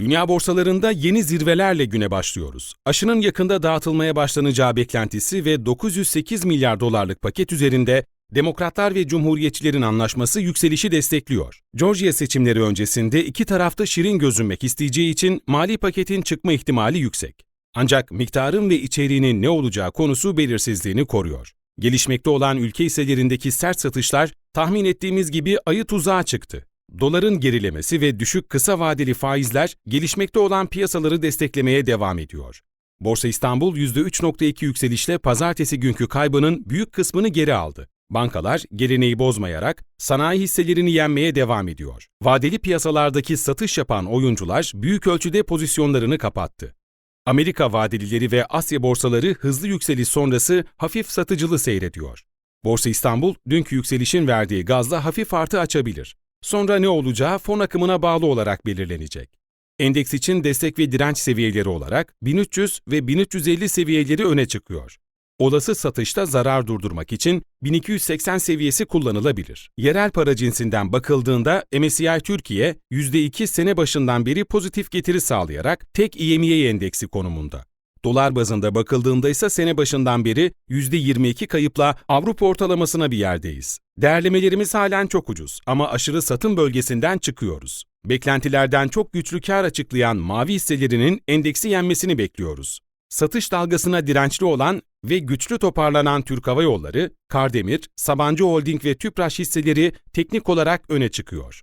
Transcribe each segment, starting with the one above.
Dünya borsalarında yeni zirvelerle güne başlıyoruz. Aşının yakında dağıtılmaya başlanacağı beklentisi ve 908 milyar dolarlık paket üzerinde Demokratlar ve Cumhuriyetçilerin anlaşması yükselişi destekliyor. Georgia seçimleri öncesinde iki tarafta şirin gözünmek isteyeceği için mali paketin çıkma ihtimali yüksek. Ancak miktarın ve içeriğinin ne olacağı konusu belirsizliğini koruyor. Gelişmekte olan ülke hisselerindeki sert satışlar tahmin ettiğimiz gibi ayı tuzağa çıktı. Doların gerilemesi ve düşük kısa vadeli faizler gelişmekte olan piyasaları desteklemeye devam ediyor. Borsa İstanbul %3.2 yükselişle pazartesi günkü kaybının büyük kısmını geri aldı. Bankalar geleneği bozmayarak sanayi hisselerini yenmeye devam ediyor. Vadeli piyasalardaki satış yapan oyuncular büyük ölçüde pozisyonlarını kapattı. Amerika vadelileri ve Asya borsaları hızlı yükseliş sonrası hafif satıcılı seyrediyor. Borsa İstanbul dünkü yükselişin verdiği gazla hafif artı açabilir. Sonra ne olacağı fon akımına bağlı olarak belirlenecek. Endeks için destek ve direnç seviyeleri olarak 1300 ve 1350 seviyeleri öne çıkıyor. Olası satışta zarar durdurmak için 1280 seviyesi kullanılabilir. Yerel para cinsinden bakıldığında MSCI Türkiye %2 sene başından beri pozitif getiri sağlayarak tek EMEA endeksi konumunda. Dolar bazında bakıldığında ise sene başından beri %22 kayıpla Avrupa ortalamasına bir yerdeyiz. Değerlemelerimiz halen çok ucuz ama aşırı satım bölgesinden çıkıyoruz. Beklentilerden çok güçlü kar açıklayan mavi hisselerinin endeksi yenmesini bekliyoruz. Satış dalgasına dirençli olan ve güçlü toparlanan Türk Hava Yolları, Kardemir, Sabancı Holding ve Tüpraş hisseleri teknik olarak öne çıkıyor.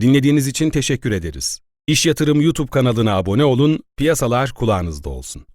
Dinlediğiniz için teşekkür ederiz. İş Yatırım YouTube kanalına abone olun, piyasalar kulağınızda olsun.